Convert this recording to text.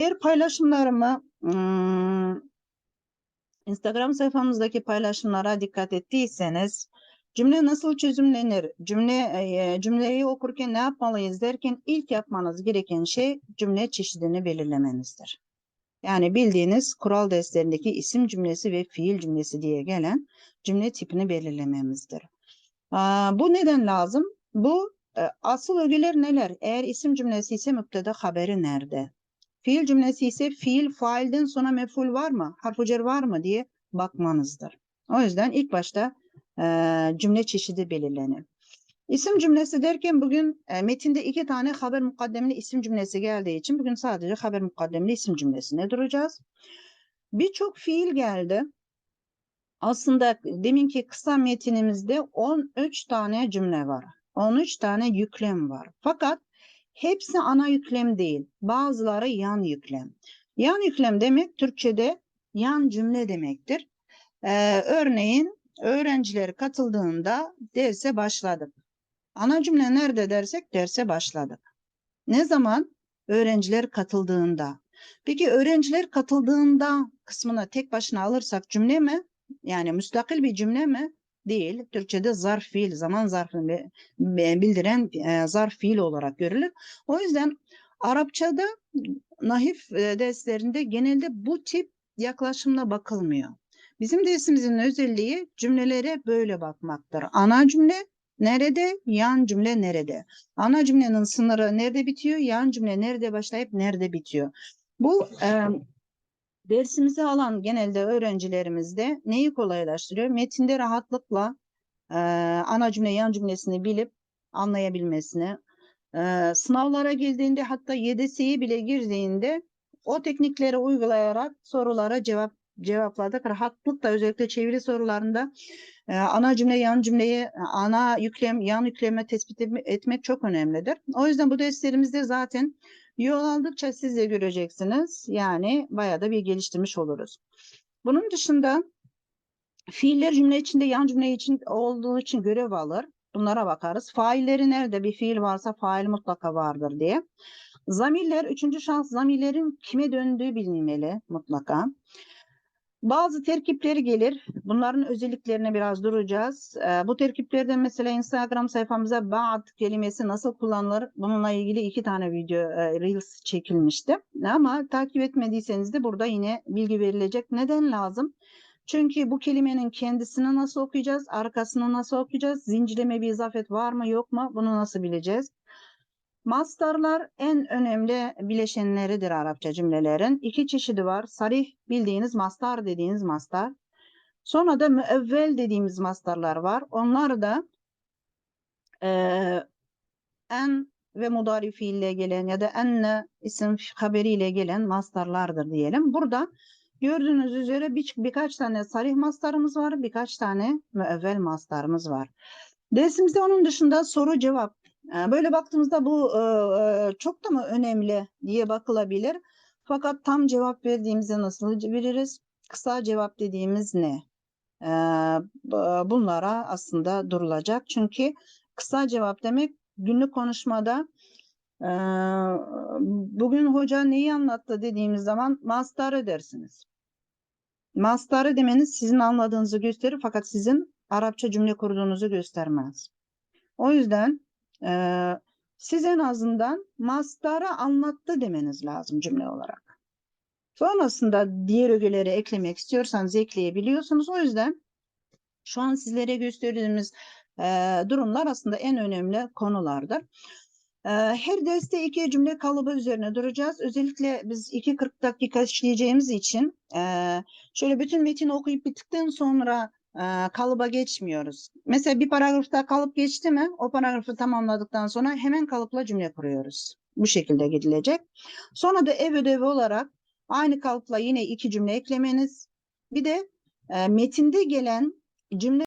Diğer paylaşımlarımı ım, Instagram sayfamızdaki paylaşımlara dikkat ettiyseniz cümle nasıl çözümlenir, cümle e, cümleyi okurken ne yapmalıyız derken ilk yapmanız gereken şey cümle çeşidini belirlemenizdir. Yani bildiğiniz kural derslerindeki isim cümlesi ve fiil cümlesi diye gelen cümle tipini belirlememizdir. Bu neden lazım? Bu e, asıl ögeler neler? Eğer isim cümlesi ise müpteda haberi nerede? Fiil cümlesi ise fiil failden sonra meful var mı? Harf cer var mı diye bakmanızdır. O yüzden ilk başta e, cümle çeşidi belirlenir. İsim cümlesi derken bugün e, metinde iki tane haber mukaddemli isim cümlesi geldiği için bugün sadece haber mukaddemli isim cümlesine duracağız. Birçok fiil geldi. Aslında deminki kısa metinimizde 13 tane cümle var. 13 tane yüklem var. Fakat hepsi ana yüklem değil. Bazıları yan yüklem. Yan yüklem demek Türkçe'de yan cümle demektir. Ee, örneğin öğrenciler katıldığında derse başladık. Ana cümle nerede dersek derse başladık. Ne zaman? Öğrenciler katıldığında. Peki öğrenciler katıldığında kısmına tek başına alırsak cümle mi? Yani müstakil bir cümle mi? Değil. Türkçe'de zarf fiil, zaman zarfını bildiren e, zarf fiil olarak görülür. O yüzden Arapçada nahif e, derslerinde genelde bu tip yaklaşımla bakılmıyor. Bizim dersimizin özelliği cümlelere böyle bakmaktır. Ana cümle nerede, yan cümle nerede? Ana cümlenin sınırı nerede bitiyor, yan cümle nerede başlayıp nerede bitiyor? Bu e, dersimizi alan genelde öğrencilerimizde neyi kolaylaştırıyor? Metinde rahatlıkla e, ana cümle, yan cümlesini bilip anlayabilmesini, e, sınavlara girdiğinde hatta YDS'ye bile girdiğinde o teknikleri uygulayarak sorulara cevap cevapladık. Rahatlıkla özellikle çeviri sorularında e, ana cümle, yan cümleyi, ana yüklem, yan yükleme tespit etmek çok önemlidir. O yüzden bu derslerimizde zaten yol aldıkça siz de göreceksiniz. Yani bayağı da bir geliştirmiş oluruz. Bunun dışında fiiller cümle içinde yan cümle için olduğu için görev alır. Bunlara bakarız. Failleri nerede bir fiil varsa fail mutlaka vardır diye. Zamirler, üçüncü şans zamirlerin kime döndüğü bilinmeli mutlaka. Bazı terkipleri gelir. Bunların özelliklerine biraz duracağız. Ee, bu terkiplerden mesela Instagram sayfamıza ba'd kelimesi nasıl kullanılır? Bununla ilgili iki tane video, e, Reels çekilmişti. Ama takip etmediyseniz de burada yine bilgi verilecek. Neden lazım? Çünkü bu kelimenin kendisini nasıl okuyacağız? Arkasını nasıl okuyacağız? Zincirleme bir izafet var mı yok mu? Bunu nasıl bileceğiz? Mastarlar en önemli bileşenleridir Arapça cümlelerin. İki çeşidi var. Sarih bildiğiniz mastar dediğiniz mastar. Sonra da müevvel dediğimiz mastarlar var. Onlar da e, en ve mudari fiille gelen ya da enne isim haberiyle gelen mastarlardır diyelim. Burada gördüğünüz üzere bir, birkaç tane sarih mastarımız var, birkaç tane müevvel mastarımız var. Dersimizde onun dışında soru cevap Böyle baktığımızda bu çok da mı önemli diye bakılabilir. Fakat tam cevap verdiğimizde nasıl veririz? Kısa cevap dediğimiz ne? Bunlara aslında durulacak. Çünkü kısa cevap demek günlük konuşmada bugün hoca neyi anlattı dediğimiz zaman mastarı dersiniz. Mastarı demeniz sizin anladığınızı gösterir fakat sizin Arapça cümle kurduğunuzu göstermez. O yüzden ee, siz en azından mastarı anlattı demeniz lazım cümle olarak. Sonrasında diğer ögeleri eklemek istiyorsanız ekleyebiliyorsunuz. O yüzden şu an sizlere gösterdiğimiz e, durumlar aslında en önemli konulardır. E, her derste iki cümle kalıbı üzerine duracağız. Özellikle biz 2-40 dakika işleyeceğimiz için e, şöyle bütün metini okuyup bittikten sonra kalıba geçmiyoruz. Mesela bir paragrafta kalıp geçti mi o paragrafı tamamladıktan sonra hemen kalıpla cümle kuruyoruz. Bu şekilde gidilecek. Sonra da ev ödevi olarak aynı kalıpla yine iki cümle eklemeniz. Bir de metinde gelen cümle